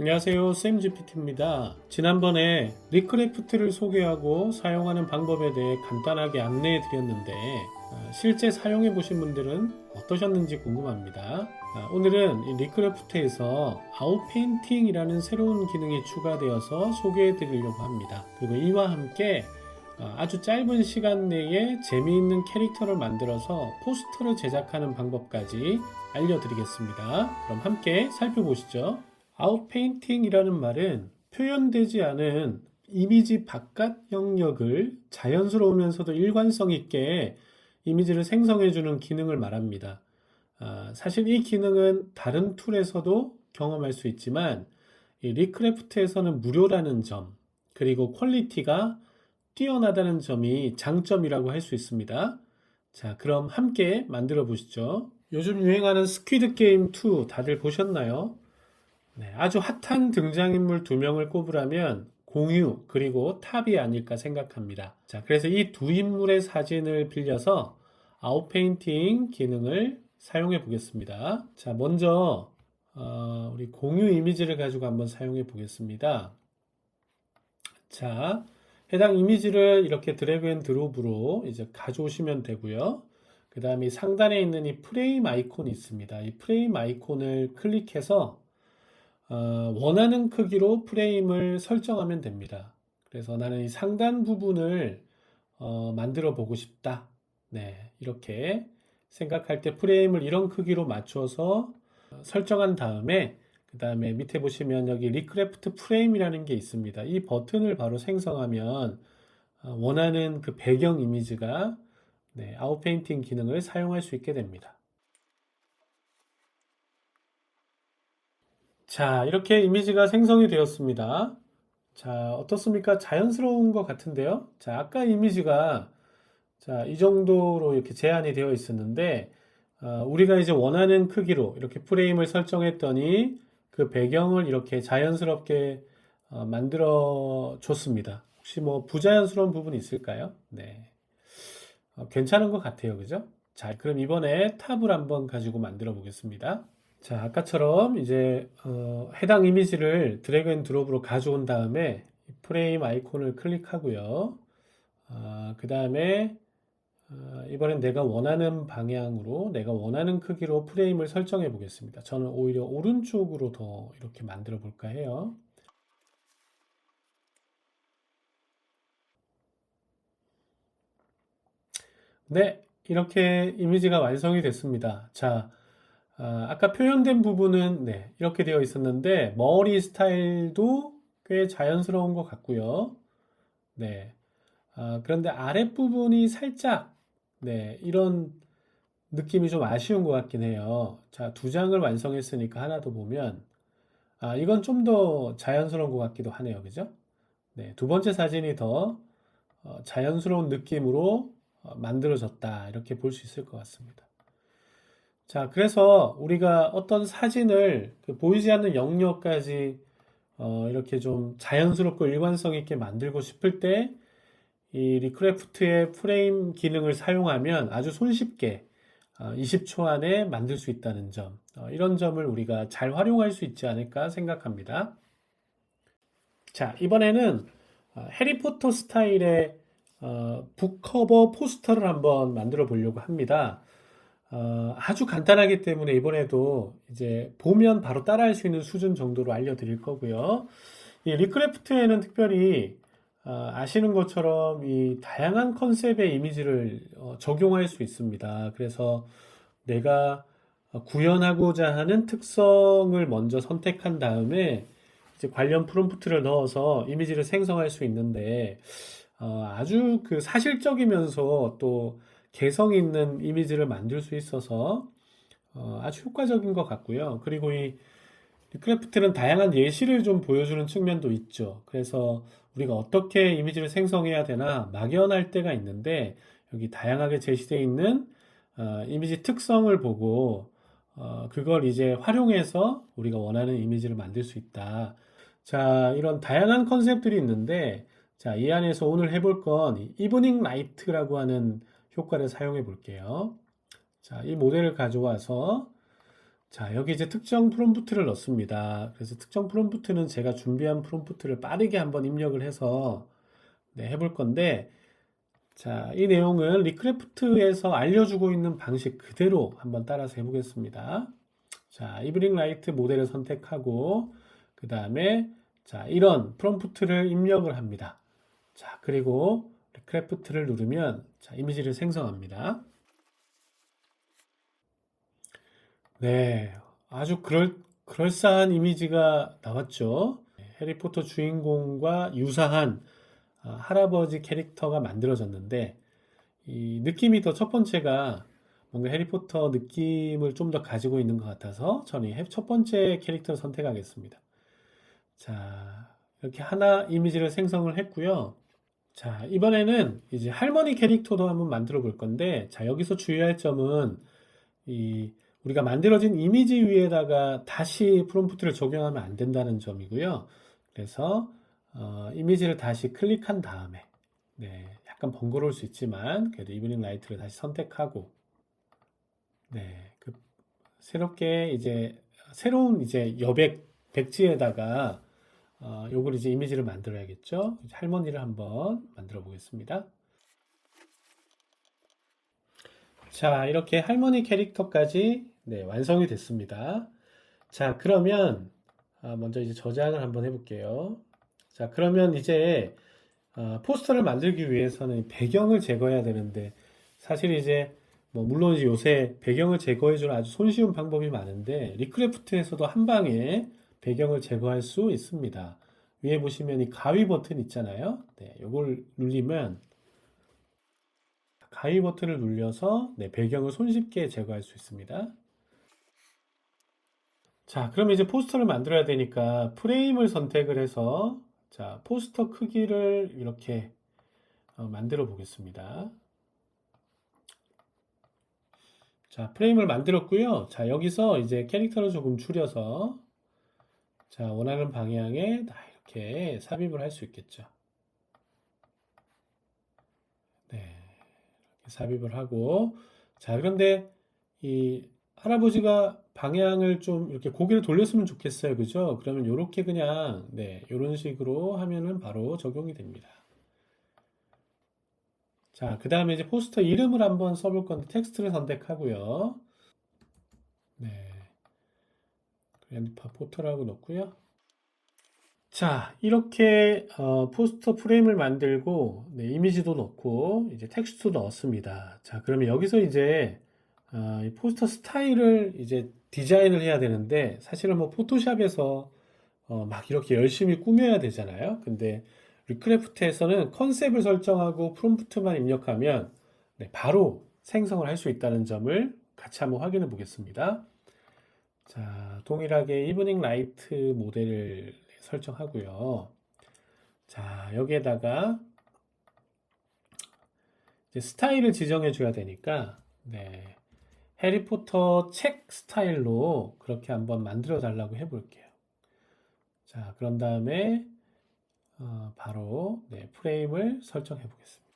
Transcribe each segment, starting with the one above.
안녕하세요. 쌤GPT입니다. 지난번에 리크래프트를 소개하고 사용하는 방법에 대해 간단하게 안내해 드렸는데 어, 실제 사용해 보신 분들은 어떠셨는지 궁금합니다. 아, 오늘은 이 리크래프트에서 아웃페인팅이라는 새로운 기능이 추가되어서 소개해 드리려고 합니다. 그리고 이와 함께 어, 아주 짧은 시간 내에 재미있는 캐릭터를 만들어서 포스터를 제작하는 방법까지 알려드리겠습니다. 그럼 함께 살펴보시죠. 아웃페인팅이라는 말은 표현되지 않은 이미지 바깥 영역을 자연스러우면서도 일관성 있게 이미지를 생성해주는 기능을 말합니다. 아, 사실 이 기능은 다른 툴에서도 경험할 수 있지만 이 리크래프트에서는 무료라는 점 그리고 퀄리티가 뛰어나다는 점이 장점이라고 할 수 있습니다. 자, 그럼 함께 만들어 보시죠. 요즘 유행하는 스퀴드 게임 2 다들 보셨나요? 네, 아주 핫한 등장인물 두 명을 꼽으라면 공유 그리고 탑이 아닐까 생각합니다. 자, 그래서 이 두 인물의 사진을 빌려서 아웃페인팅 기능을 사용해 보겠습니다. 자, 먼저 어, 우리 공유 이미지를 가지고 한번 사용해 보겠습니다. 자, 해당 이미지를 이렇게 드래그 앤 드롭으로 이제 가져오시면 되고요. 그 다음에 상단에 있는 이 프레임 아이콘이 있습니다. 이 프레임 아이콘을 클릭해서 어, 원하는 크기로 프레임을 설정하면 됩니다. 그래서 나는 이 상단 부분을 어, 만들어 보고 싶다. 네, 이렇게 생각할 때 프레임을 이런 크기로 맞춰서 어, 설정한 다음에 그 다음에 밑에 보시면 여기 리크래프트 프레임이라는 게 있습니다. 이 버튼을 바로 생성하면 어, 원하는 그 배경 이미지가 네, 아웃페인팅 기능을 사용할 수 있게 됩니다. 자, 이렇게 이미지가 생성이 되었습니다. 자, 어떻습니까? 자연스러운 것 같은데요? 자, 아까 이미지가 자, 이 정도로 이렇게 제한이 되어 있었는데, 어, 우리가 이제 원하는 크기로 이렇게 프레임을 설정했더니 그 배경을 이렇게 자연스럽게 어, 만들어 줬습니다. 혹시 뭐 부자연스러운 부분이 있을까요? 네. 어, 괜찮은 것 같아요. 그죠? 자, 그럼 이번에 탑을 한번 가지고 만들어 보겠습니다. 자, 아까처럼 이제 어, 해당 이미지를 드래그 앤 드롭으로 가져온 다음에 프레임 아이콘을 클릭하고요. 그 다음에 어, 이번엔 내가 원하는 방향으로 내가 원하는 크기로 프레임을 설정해 보겠습니다. 저는 오히려 오른쪽으로 더 이렇게 만들어 볼까 해요. 네, 이렇게 이미지가 완성이 됐습니다. 자, 아, 아까 표현된 부분은 네, 이렇게 되어 있었는데 머리 스타일도 꽤 자연스러운 것 같고요. 네. 아, 그런데 아랫부분이 살짝 네, 이런 느낌이 좀 아쉬운 것 같긴 해요. 자, 두 장을 완성했으니까 하나 더 보면 아, 이건 좀 더 자연스러운 것 같기도 하네요. 그죠? 네, 두 번째 사진이 더 어, 자연스러운 느낌으로 어, 만들어졌다. 이렇게 볼 수 있을 것 같습니다. 자, 그래서 우리가 어떤 사진을 그 보이지 않는 영역까지 어, 이렇게 좀 자연스럽고 일관성 있게 만들고 싶을 때 이 리크래프트의 프레임 기능을 사용하면 아주 손쉽게 어, 20초 안에 만들 수 있다는 점, 어, 이런 점을 우리가 잘 활용할 수 있지 않을까 생각합니다. 자, 이번에는 어, 해리포터 스타일의 어, 북커버 포스터를 한번 만들어 보려고 합니다. 어, 아주 간단하기 때문에 이번에도 이제 보면 바로 따라할 수 있는 수준 정도로 알려드릴 거고요. 이 리크래프트에는 특별히 어, 아시는 것처럼 이 다양한 컨셉의 이미지를 어, 적용할 수 있습니다. 그래서 내가 구현하고자 하는 특성을 먼저 선택한 다음에 이제 관련 프롬프트를 넣어서 이미지를 생성할 수 있는데 어, 아주 그 사실적이면서 또 개성 있는 이미지를 만들 수 있어서 어, 아주 효과적인 것 같고요. 그리고 이 크래프트는 다양한 예시를 좀 보여주는 측면도 있죠. 그래서 우리가 어떻게 이미지를 생성해야 되나 막연할 때가 있는데 여기 다양하게 제시되어 있는 어, 이미지 특성을 보고 어, 그걸 이제 활용해서 우리가 원하는 이미지를 만들 수 있다. 자, 이런 다양한 컨셉들이 있는데 자, 이 안에서 오늘 해볼 건 이브닝 라이트라고 하는 효과를 사용해 볼게요. 자, 이 모델을 가져와서 자, 여기 이제 특정 프롬프트를 넣습니다. 그래서 특정 프롬프트는 제가 준비한 프롬프트를 빠르게 한번 입력을 해서 네, 해볼 건데, 자, 이 내용은 리크래프트에서 알려주고 있는 방식 그대로 한번 따라서 해보겠습니다. 자, 이브닝 라이트 모델을 선택하고, 그 다음에, 자, 이런 프롬프트를 입력을 합니다. 자, 그리고 리 크래프트를 누르면, 자, 이미지를 생성합니다. 네, 아주 그럴, 그럴싸한 이미지가 나왔죠. 해리포터 주인공과 유사한 아, 할아버지 캐릭터가 만들어졌는데, 이 느낌이 더 첫 번째가 뭔가 해리포터 느낌을 좀 더 가지고 있는 것 같아서 저는 이첫 번째 캐릭터를 선택하겠습니다. 자, 이렇게 하나 이미지를 생성을 했고요. 자, 이번에는 이제 할머니 캐릭터도 한번 만들어 볼 건데, 자, 여기서 주의할 점은 이 우리가 만들어진 이미지 위에다가 다시 프롬프트를 적용하면 안 된다는 점이고요. 그래서 어, 이미지를 다시 클릭한 다음에 네, 약간 번거로울 수 있지만 그래도 이브닝 라이트를 다시 선택하고 네, 그 새롭게 이제 새로운 이제 여백 백지에다가 어, 요걸 이제 이미지를 만들어야겠죠. 할머니를 한번 만들어 보겠습니다. 자, 이렇게 할머니 캐릭터까지 네, 완성이 됐습니다. 자, 그러면 아, 먼저 이제 저장을 한번 해볼게요. 자, 그러면 이제 아, 포스터를 만들기 위해서는 배경을 제거해야 되는데 사실 이제 뭐 물론 요새 배경을 제거해주는 아주 손쉬운 방법이 많은데 리크래프트에서도 한 방에 배경을 제거할 수 있습니다. 위에 보시면 이 가위 버튼 있잖아요. 네, 요걸 누르면 가위 버튼을 눌려서 네, 배경을 손쉽게 제거할 수 있습니다. 자, 그럼 이제 포스터를 만들어야 되니까 프레임을 선택을 해서 자, 포스터 크기를 이렇게 어, 만들어 보겠습니다. 자, 프레임을 만들었고요. 자, 여기서 이제 캐릭터를 조금 줄여서 자, 원하는 방향에 다 이렇게 삽입을 할 수 있겠죠. 네. 삽입을 하고 자, 그런데 이 할아버지가 방향을 좀 이렇게 고개를 돌렸으면 좋겠어요. 그죠? 그러면 이렇게 그냥, 네, 이런 식으로 하면은 바로 적용이 됩니다. 자, 그 다음에 이제 포스터 이름을 한번 써볼 건데 텍스트를 선택하고요. 네. 그랜드파 포터라고 넣고요. 자, 이렇게 어, 포스터 프레임을 만들고 네, 이미지도 넣고 이제 텍스트도 넣었습니다. 자, 그러면 여기서 이제 어, 이 포스터 스타일을 이제 디자인을 해야 되는데 사실은 뭐 포토샵에서 어, 막 이렇게 열심히 꾸며야 되잖아요. 근데 리크래프트에서는 컨셉을 설정하고 프롬프트만 입력하면 네, 바로 생성을 할 수 있다는 점을 같이 한번 확인해 보겠습니다. 자, 동일하게 이브닝 라이트 모델을 설정하고요. 자, 여기에다가 스타일을 지정해 줘야 되니까 네. 해리포터 책 스타일로 그렇게 한번 만들어 달라고 해 볼게요. 자, 그런 다음에 어, 바로 네, 프레임을 설정해 보겠습니다.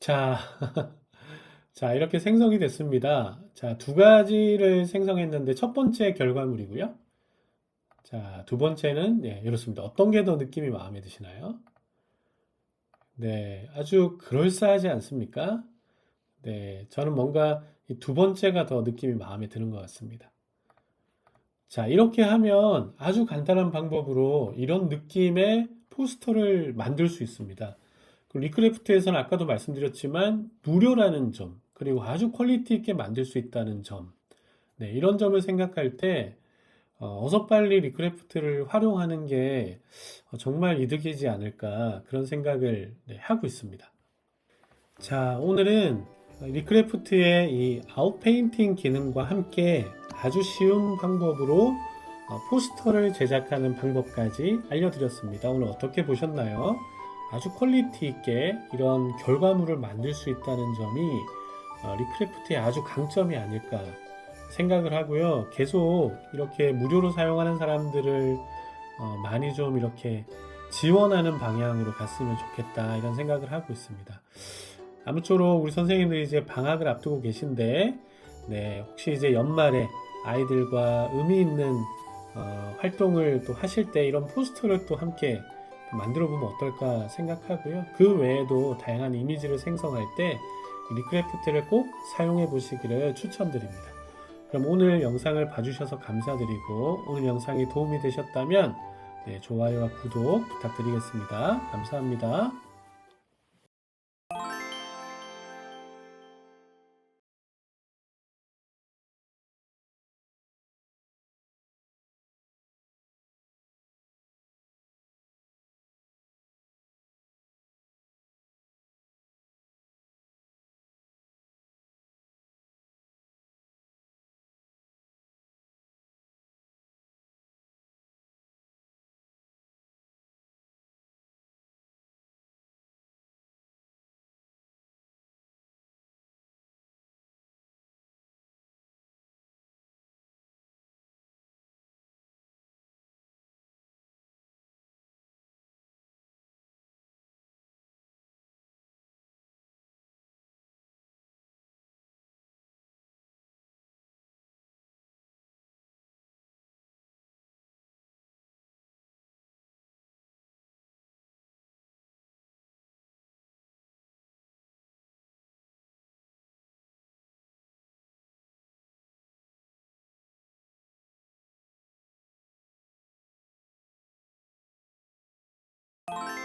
자, 자, 이렇게 생성이 됐습니다. 자, 두 가지를 생성했는데 첫 번째 결과물이고요. 자, 두 번째는 네, 이렇습니다. 어떤 게 더 느낌이 마음에 드시나요? 네, 아주 그럴싸하지 않습니까? 네, 저는 뭔가 이두 번째가 더 느낌이 마음에 드는 것 같습니다. 자, 이렇게 하면 아주 간단한 방법으로 이런 느낌의 포스터를 만들 수 있습니다. 그 리크래프트에서는 아까도 말씀드렸지만 무료라는 점, 그리고 아주 퀄리티 있게 만들 수 있다는 점, 네, 이런 점을 생각할 때 어, 서 빨리 리크래프트를 활용하는 게 어, 정말 이득이지 않을까 그런 생각을 네, 하고 있습니다. 자, 오늘은 리크래프트의 이 아웃페인팅 기능과 함께 아주 쉬운 방법으로 어, 포스터를 제작하는 방법까지 알려드렸습니다. 오늘 어떻게 보셨나요? 아주 퀄리티 있게 이런 결과물을 만들 수 있다는 점이 어, 리크래프트의 아주 강점이 아닐까 생각을 하고요. 계속 이렇게 무료로 사용하는 사람들을 어, 많이 좀 이렇게 지원하는 방향으로 갔으면 좋겠다 이런 생각을 하고 있습니다. 아무쪼록 우리 선생님들이 이제 방학을 앞두고 계신데, 네, 혹시 이제 연말에 아이들과 의미 있는 어, 활동을 또 하실 때 이런 포스터를 또 함께 만들어 보면 어떨까 생각하고요. 그 외에도 다양한 이미지를 생성할 때 리크래프트를 꼭 사용해 보시기를 추천드립니다. 그럼 오늘 영상을 봐주셔서 감사드리고 오늘 영상이 도움이 되셨다면 네, 좋아요와 구독 부탁드리겠습니다. 감사합니다. you